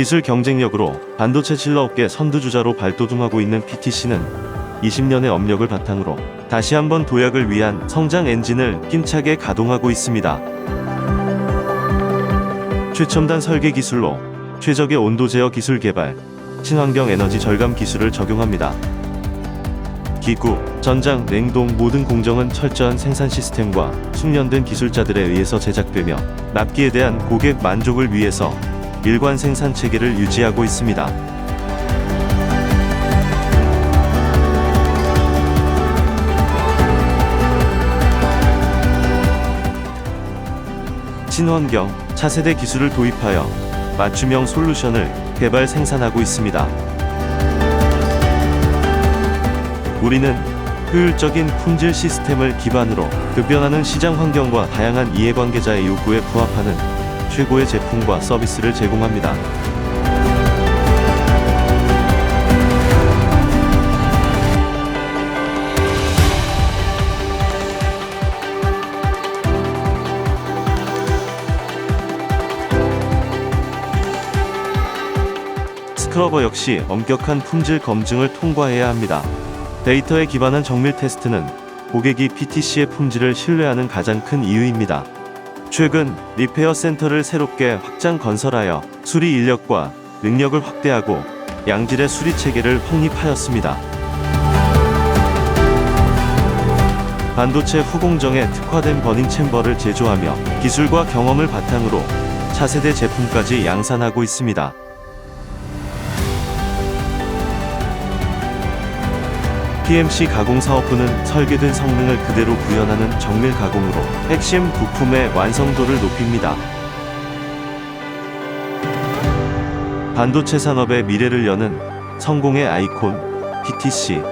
기술 경쟁력으로 반도체 칠러업계 선두주자로 발돋움하고 있는 PTC는 20년의 업력을 바탕으로 다시 한번 도약을 위한 성장 엔진을 힘차게 가동하고 있습니다. 최첨단 설계 기술로 최적의 온도 제어 기술 개발, 친환경 에너지 절감 기술을 적용합니다. 기구, 전장, 냉동 모든 공정은 철저한 생산 시스템과 숙련된 기술자들에 의해서 제작되며 납기에 대한 고객 만족을 위해서 일관 생산 체계를 유지하고 있습니다. 친환경, 차세대 기술을 도입하여 맞춤형 솔루션을 개발 생산하고 있습니다. 우리는 효율적인 품질 시스템을 기반으로 급변하는 시장 환경과 다양한 이해관계자의 요구에 부합하는 최고의 제품과 서비스를 제공합니다. 스크러버 역시 엄격한 품질 검증을 통과해야 합니다. 데이터에 기반한 정밀 테스트는 고객이 PTC의 품질을 신뢰하는 가장 큰 이유입니다. 최근 리페어 센터를 새롭게 확장 건설하여 수리 인력과 능력을 확대하고 양질의 수리 체계를 확립하였습니다. 반도체 후공정에 특화된 버닝 챔버를 제조하며 기술과 경험을 바탕으로 차세대 제품까지 양산하고 있습니다. PMC 가공 사업부는 설계된 성능을 그대로 구현하는 정밀 가공으로 핵심 부품의 완성도를 높입니다. 반도체 산업의 미래를 여는 성공의 아이콘 PTC